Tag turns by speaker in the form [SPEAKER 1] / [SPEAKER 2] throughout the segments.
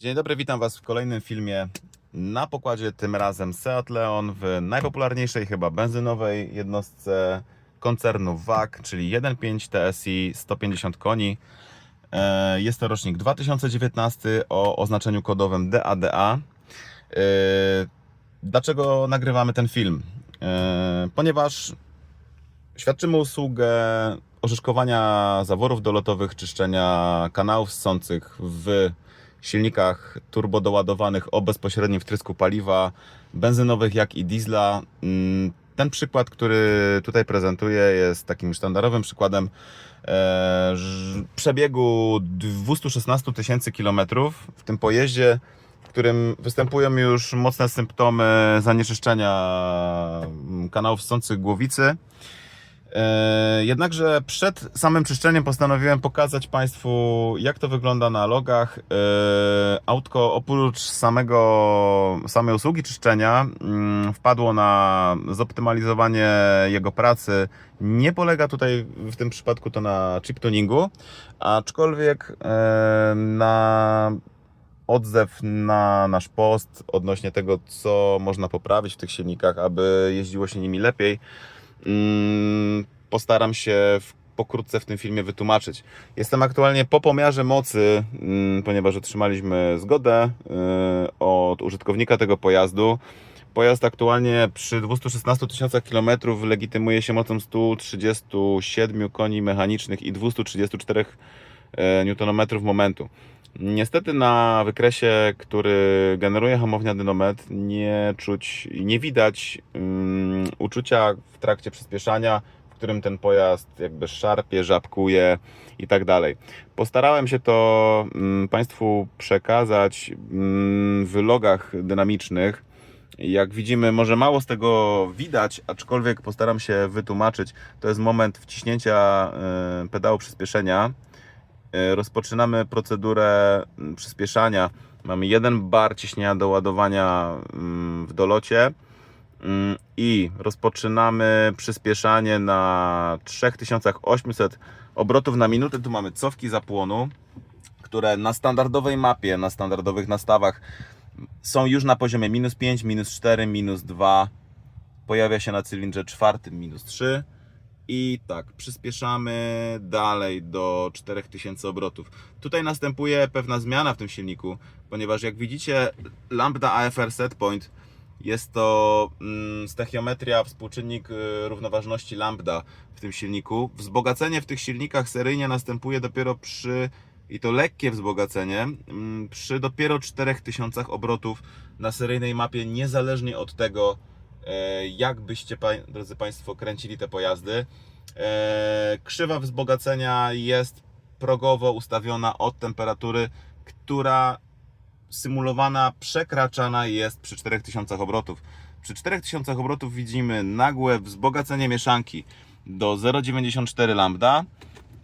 [SPEAKER 1] Dzień dobry, witam Was w kolejnym filmie na pokładzie, tym razem Seat Leon w najpopularniejszej chyba benzynowej jednostce koncernu WAG, czyli 1.5 TSI 150 koni. E, Jest to rocznik 2019 o oznaczeniu kodowym DADA. E, Dlaczego nagrywamy ten film? E, Ponieważ Świadczymy usługę orzeszkowania zaworów dolotowych, czyszczenia kanałów ssących w silnikach turbodoładowanych o bezpośrednim wtrysku paliwa, benzynowych jak i diesla. Mm, Ten przykład, który tutaj prezentuję, jest takim sztandarowym przykładem e, przebiegu 216 tysięcy kilometrów w tym pojeździe, w którym występują już mocne symptomy zanieczyszczenia mm, kanałów ssących głowicy. E, Jednakże przed samym czyszczeniem postanowiłem pokazać Państwu, jak to wygląda na logach. E, Autko oprócz samego, samej usługi czyszczenia mm, wpadło na zoptymalizowanie jego pracy. Nie polega tutaj w tym przypadku to na chip tuningu, aczkolwiek e, na odzew na nasz post odnośnie tego, co można poprawić w tych silnikach, aby jeździło się nimi lepiej. Mm, postaram się pokrótce w tym filmie wytłumaczyć. Jestem aktualnie po pomiarze mocy, mm, ponieważ otrzymaliśmy zgodę y, od użytkownika tego pojazdu. Pojazd aktualnie przy 216 tysiącach kilometrów legitymuje się mocą 137 koni mechanicznych i 234 e, Nm momentu. Niestety na wykresie, który generuje hamownia dynometr, nie czuć i nie widać um, uczucia w trakcie przyspieszania, w którym ten pojazd jakby szarpie, żabkuje i tak dalej. Postarałem się to um, Państwu przekazać um, w logach dynamicznych. Jak widzimy, może mało z tego widać, aczkolwiek postaram się wytłumaczyć. To jest moment wciśnięcia e, pedału przyspieszenia. E, Rozpoczynamy procedurę mm, przyspieszania. Mamy jeden bar ciśnienia do ładowania mm, w dolocie Mm, i rozpoczynamy przyspieszanie na 3800 obrotów na minutę. Tu mamy cofki zapłonu, które na standardowej mapie, na standardowych nastawach są już na poziomie minus 5, minus 4, minus 2. Pojawia się na cylindrze czwartym minus 3. I tak, przyspieszamy dalej do 4000 obrotów. Tutaj następuje pewna zmiana w tym silniku, ponieważ jak widzicie, lambda AFR setpoint jest to mm, stachiometria, współczynnik y, równoważności lambda w tym silniku. Wzbogacenie w tych silnikach seryjnie następuje dopiero przy, i to lekkie wzbogacenie, mm, przy dopiero 4000 obrotów na seryjnej mapie, niezależnie od tego, jak byście, drodzy Państwo, kręcili te pojazdy. E, Krzywa wzbogacenia jest progowo ustawiona od temperatury, która symulowana, przekraczana jest przy 4000 obrotów. Przy 4000 obrotów widzimy nagłe wzbogacenie mieszanki do 0,94 lambda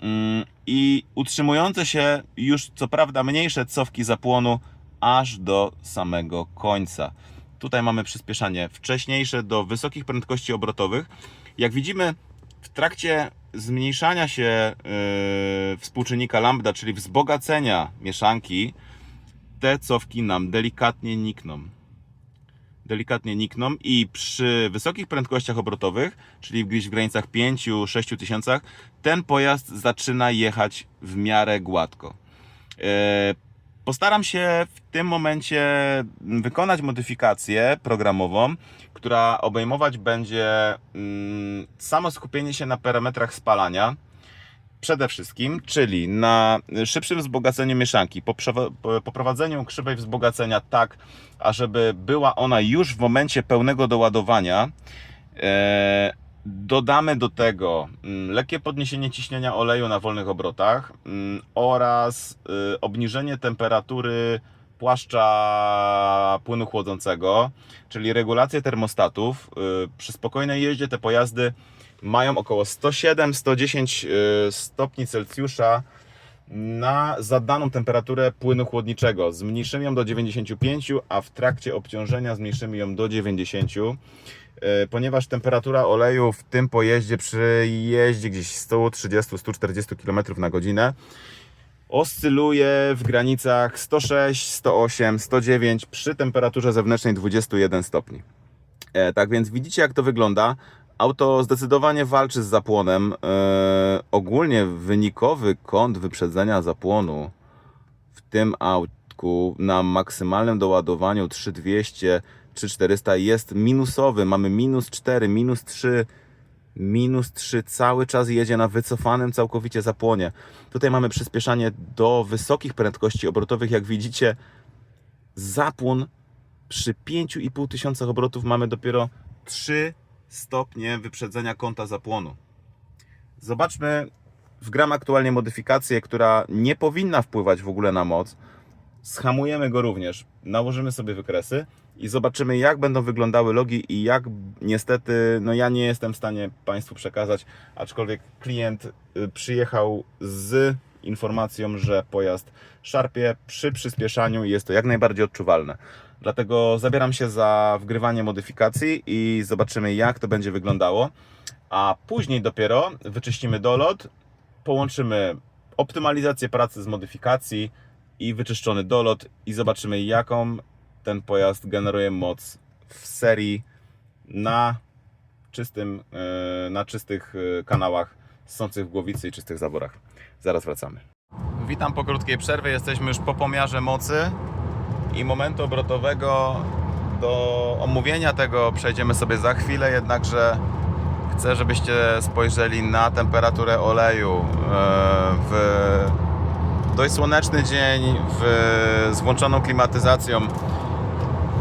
[SPEAKER 1] mm, i utrzymujące się już co prawda mniejsze cofki zapłonu aż do samego końca. Tutaj mamy przyspieszanie wcześniejsze do wysokich prędkości obrotowych. Jak widzimy, w trakcie zmniejszania się yy, współczynnika lambda, czyli wzbogacenia mieszanki, te cofki nam delikatnie nikną. Delikatnie nikną i przy wysokich prędkościach obrotowych, czyli gdzieś w granicach 5-6 tysiącach, ten pojazd zaczyna jechać w miarę gładko. E, Postaram się w tym momencie wykonać modyfikację programową, która obejmować będzie mm, samo skupienie się na parametrach spalania przede wszystkim, czyli na szybszym wzbogaceniu mieszanki, poprowadzeniu krzywej wzbogacenia tak, ażeby była ona już w momencie pełnego doładowania. Dodamy do tego mm, lekkie podniesienie ciśnienia oleju na wolnych obrotach mm, oraz y, obniżenie temperatury płaszcza płynu chłodzącego, czyli regulację termostatów. Y, Przy spokojnej jeździe te pojazdy mają około 107-110 y, stopni Celsjusza na zadaną temperaturę płynu chłodniczego. Zmniejszymy ją do 95, a w trakcie obciążenia zmniejszymy ją do 90, y, ponieważ temperatura oleju w tym pojeździe przy jeździe gdzieś 130-140 km na godzinę oscyluje w granicach 106, 108, 109 przy temperaturze zewnętrznej 21 stopni. E, tak więc widzicie, jak to wygląda. Auto zdecydowanie walczy z zapłonem. E, ogólnie wynikowy kąt wyprzedzenia zapłonu w tym autku na maksymalnym doładowaniu 3200 3400 jest minusowy. Mamy minus 4, minus 3, minus 3. Cały czas jedzie na wycofanym całkowicie zapłonie. Tutaj mamy przyspieszanie do wysokich prędkości obrotowych. Jak widzicie, zapłon przy 5,5 tysiącach obrotów mamy dopiero 3 stopnie wyprzedzenia kąta zapłonu. Zobaczmy w gram aktualnie modyfikację, która nie powinna wpływać w ogóle na moc. Schamujemy go również, nałożymy sobie wykresy i zobaczymy jak będą wyglądały logi i jak niestety, no ja nie jestem w stanie Państwu przekazać, aczkolwiek klient y, przyjechał z informacją, że pojazd szarpie przy przyspieszaniu i jest to jak najbardziej odczuwalne. Dlatego zabieram się za wgrywanie modyfikacji i zobaczymy jak to będzie wyglądało. A później dopiero wyczyścimy dolot, połączymy optymalizację pracy z modyfikacji i wyczyszczony dolot i zobaczymy jaką ten pojazd generuje moc w serii na czystym, e, na czystych e, kanałach ssących w głowicy i czystych zaworach. Zaraz wracamy. Witam po krótkiej przerwie. Jesteśmy już po pomiarze mocy i momentu obrotowego. Do omówienia tego przejdziemy sobie za chwilę, jednakże chcę, żebyście spojrzeli na temperaturę oleju e, w dość słoneczny dzień w, z włączoną klimatyzacją.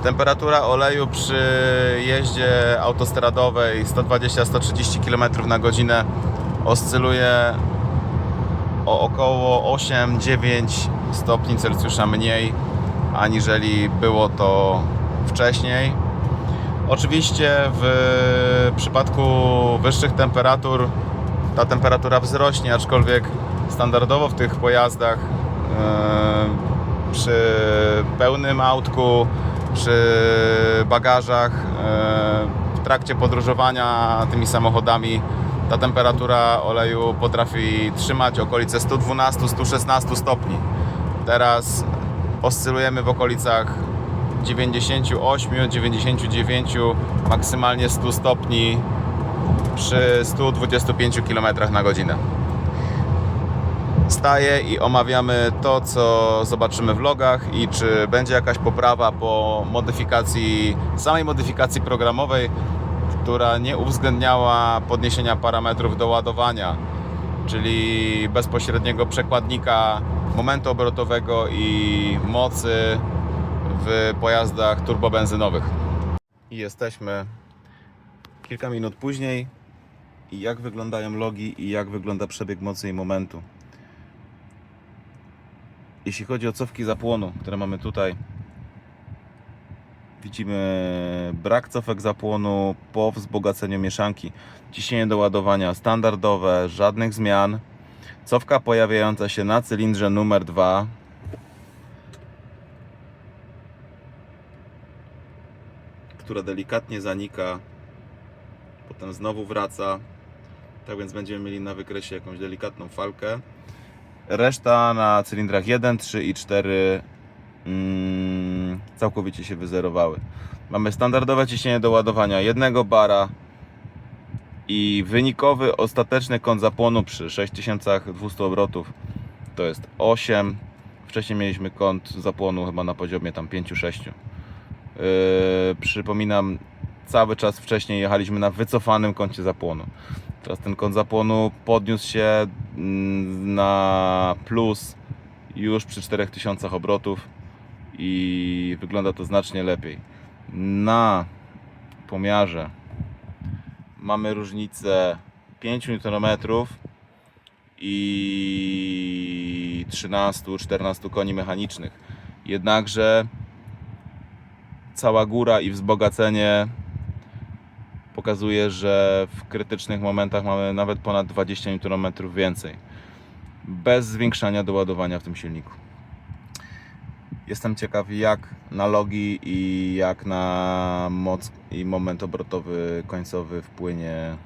[SPEAKER 1] Temperatura oleju przy jeździe autostradowej 120-130 km na godzinę oscyluje o około 8-9 stopni Celsjusza mniej aniżeli było to wcześniej. Oczywiście w przypadku wyższych temperatur ta temperatura wzrośnie, aczkolwiek standardowo w tych pojazdach e, przy pełnym autku, przy bagażach, e, w trakcie podróżowania tymi samochodami ta temperatura oleju potrafi trzymać okolice 112-116 stopni. Teraz oscylujemy w okolicach 98, 99, maksymalnie 100 stopni przy 125 km na godzinę. Staję i omawiamy to, co zobaczymy w logach i czy będzie jakaś poprawa po modyfikacji, samej modyfikacji programowej, która nie uwzględniała podniesienia parametrów do ładowania, czyli bezpośredniego przekładnika momentu obrotowego i mocy w pojazdach turbobenzynowych. I jesteśmy kilka minut później i jak wyglądają logi i jak wygląda przebieg mocy i momentu. Jeśli chodzi o cofki zapłonu, które mamy tutaj, widzimy brak cofek zapłonu po wzbogaceniu mieszanki. Ciśnienie do ładowania standardowe, żadnych zmian. Cofka pojawiająca się na cylindrze numer 2. Która delikatnie zanika, potem znowu wraca. Tak więc będziemy mieli na wykresie jakąś delikatną falkę. Reszta na cylindrach 1, 3 i 4 mm, całkowicie się wyzerowały. Mamy standardowe ciśnienie do ładowania jednego bara i wynikowy ostateczny kąt zapłonu przy 6200 obrotów to jest 8. Wcześniej mieliśmy kąt zapłonu chyba na poziomie tam 5-6. Yy, przypominam, cały czas wcześniej jechaliśmy na wycofanym kącie zapłonu. Teraz ten kąt zapłonu podniósł się mm, na plus już przy 4000 obrotów i wygląda to znacznie lepiej. Na pomiarze mamy różnicę 5 Nm i 13-14 koni mechanicznych. Jednakże cała góra i wzbogacenie pokazuje, że w krytycznych momentach mamy nawet ponad 20 Nm więcej. Bez zwiększania doładowania w tym silniku. Jestem ciekaw jak na logi i jak na moc i moment obrotowy końcowy wpłynie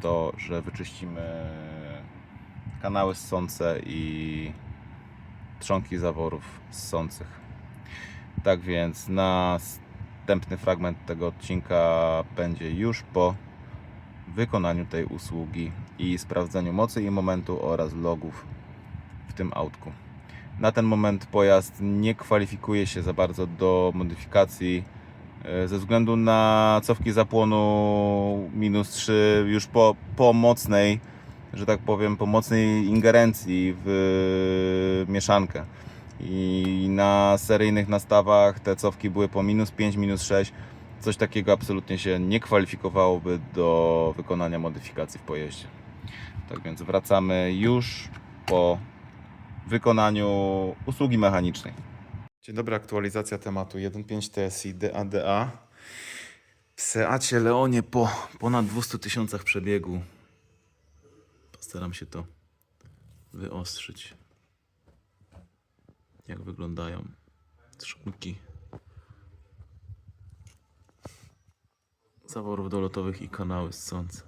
[SPEAKER 1] to, że wyczyścimy kanały ssące i trzonki zaworów ssących. Tak więc następny fragment tego odcinka będzie już po wykonaniu tej usługi i sprawdzeniu mocy i momentu oraz logów w tym autku. Na ten moment pojazd nie kwalifikuje się za bardzo do modyfikacji e, ze względu na cofki zapłonu minus 3 już po, po mocnej, że tak powiem, po mocnej ingerencji w mieszankę. I na seryjnych nastawach te cofki były po minus 5, minus 6. Coś takiego absolutnie się nie kwalifikowałoby do wykonania modyfikacji w pojeździe. Tak więc wracamy już po wykonaniu usługi mechanicznej. Dzień dobry, aktualizacja tematu 1.5 TSI DADA. W Seacie Leonie po ponad 200 tysiącach przebiegu. Postaram się to wyostrzyć. Jak wyglądają trzonki zaworów dolotowych i kanały ssące.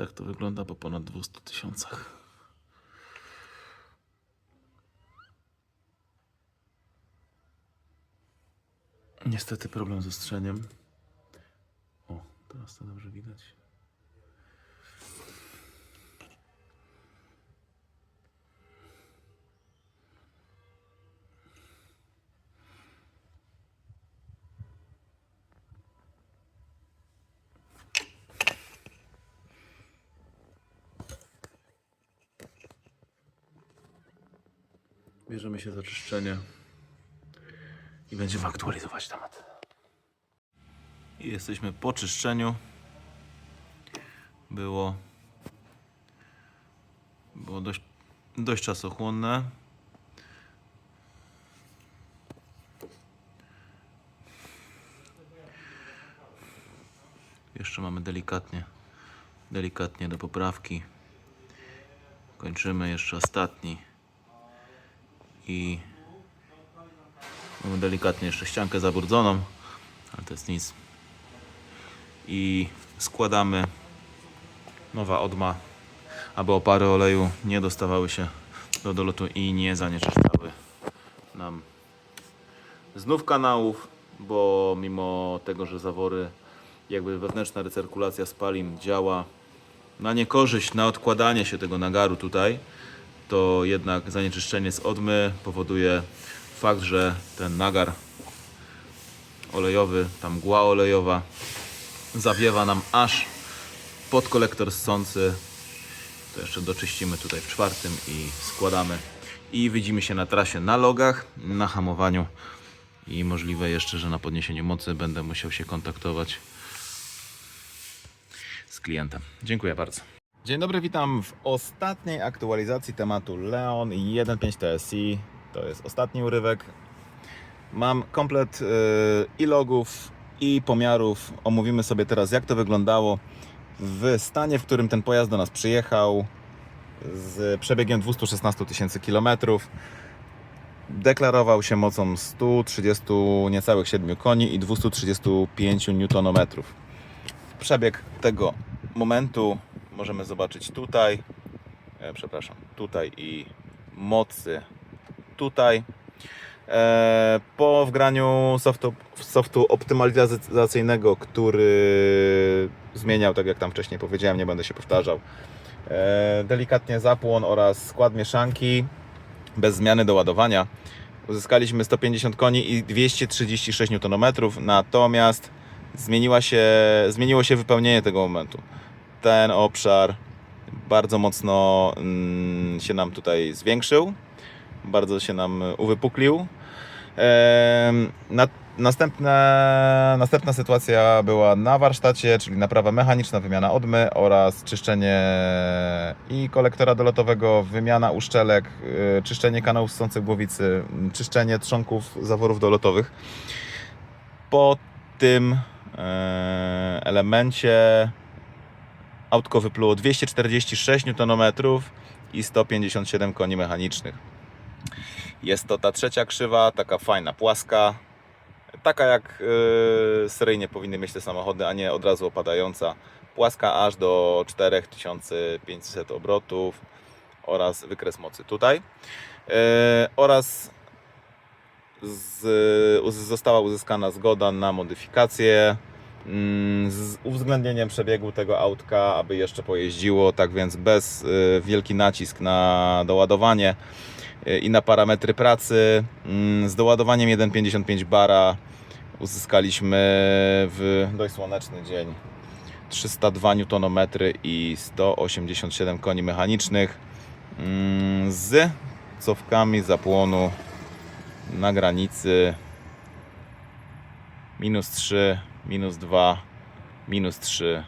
[SPEAKER 1] Tak to wygląda po ponad 200 tysiącach. Niestety problem z ostrzeniem. O, teraz to dobrze widać. Bierzemy się za czyszczenie i będziemy aktualizować temat. I jesteśmy po czyszczeniu. Było, było dość, dość czasochłonne. Jeszcze mamy delikatnie, delikatnie do poprawki. Kończymy jeszcze ostatni i mamy delikatnie jeszcze ściankę zabrudzoną, ale to jest nic. I składamy nowa odma, aby opary oleju nie dostawały się do dolotu i nie zanieczyszczały nam znów kanałów, bo mimo tego, że zawory, jakby wewnętrzna recyrkulacja spalin działa na niekorzyść, na odkładanie się tego nagaru tutaj, to jednak zanieczyszczenie z odmy powoduje fakt, że ten nagar olejowy, ta mgła olejowa zawiewa nam aż pod kolektor ssący. To jeszcze doczyścimy tutaj w czwartym i składamy. I widzimy się na trasie na logach, na hamowaniu i możliwe jeszcze, że na podniesieniu mocy będę musiał się kontaktować z klientem. Dziękuję bardzo. Dzień dobry, witam w ostatniej aktualizacji tematu Leon 1.5 TSI. To jest ostatni urywek. Mam komplet y, i logów, i pomiarów. Omówimy sobie teraz, jak to wyglądało w stanie, w którym ten pojazd do nas przyjechał z przebiegiem 216 tysięcy kilometrów. Deklarował się mocą 130 niecałych 7 koni i 235 Nm. Przebieg tego momentu możemy zobaczyć tutaj, e, przepraszam, tutaj i mocy tutaj. E, po wgraniu softu, softu optymalizacyjnego, który zmieniał, tak jak tam wcześniej powiedziałem, nie będę się powtarzał, e, delikatnie zapłon oraz skład mieszanki bez zmiany doładowania. Uzyskaliśmy 150 koni i 236 Nm, natomiast zmieniła się, zmieniło się wypełnienie tego momentu ten obszar bardzo mocno mm, się nam tutaj zwiększył, bardzo się nam uwypuklił. Em, Na, następna, sytuacja była na warsztacie, czyli naprawa mechaniczna, wymiana odmy oraz czyszczenie i kolektora dolotowego, wymiana uszczelek, y, czyszczenie kanałów ssących głowicy, m, czyszczenie trzonków zaworów dolotowych. Po tym e, elemencie autko wypluło 246 Nm i 157 koni mechanicznych. Jest to ta trzecia krzywa, taka fajna, płaska. Taka jak yy, seryjnie powinny mieć te samochody, a nie od razu opadająca. płaska aż do 4500 obrotów oraz wykres mocy tutaj. E, oraz z, została uzyskana zgoda na modyfikację z uwzględnieniem przebiegu tego autka, aby jeszcze pojeździło, tak więc bez y, wielki nacisk na doładowanie y, i na parametry pracy. Mm, Z doładowaniem 1,55 bara uzyskaliśmy w dość słoneczny dzień 302 Nm i 187 koni mechanicznych mm, z cofkami zapłonu na granicy minus 3, minus 2, minus 3,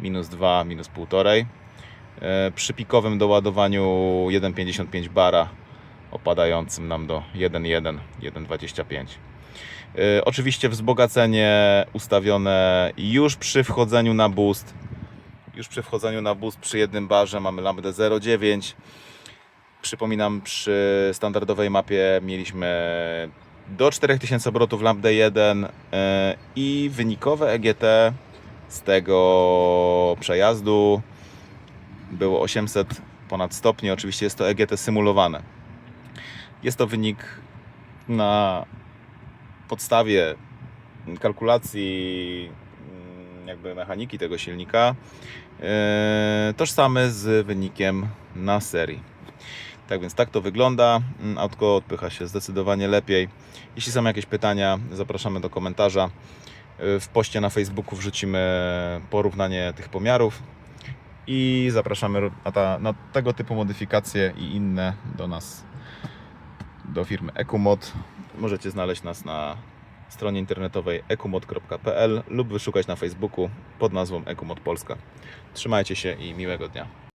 [SPEAKER 1] minus 2, minus 1,5. E, Przy pikowym doładowaniu 1,55 bara opadającym nam do 1,1, 1,25. E, Oczywiście wzbogacenie ustawione już przy wchodzeniu na boost. Już przy wchodzeniu na boost przy jednym barze mamy lambdę 0,9. Przypominam, przy standardowej mapie mieliśmy do 4000 obrotów lambdę 1 e, i wynikowe EGT z tego przejazdu było 800 ponad stopni. Oczywiście jest to EGT symulowane. Jest to wynik na podstawie kalkulacji mm, jakby mechaniki tego silnika e, tożsamy z wynikiem na serii. Tak więc tak to wygląda. Mm, Autko odpycha się zdecydowanie lepiej. Jeśli są jakieś pytania, zapraszamy do komentarza. Y, W poście na Facebooku wrzucimy porównanie tych pomiarów i zapraszamy na, ta, na tego typu modyfikacje i inne do nas, do firmy Ecumod. Możecie znaleźć nas na stronie internetowej ecumod.pl lub wyszukać na Facebooku pod nazwą Ecumod Polska. Trzymajcie się i miłego dnia.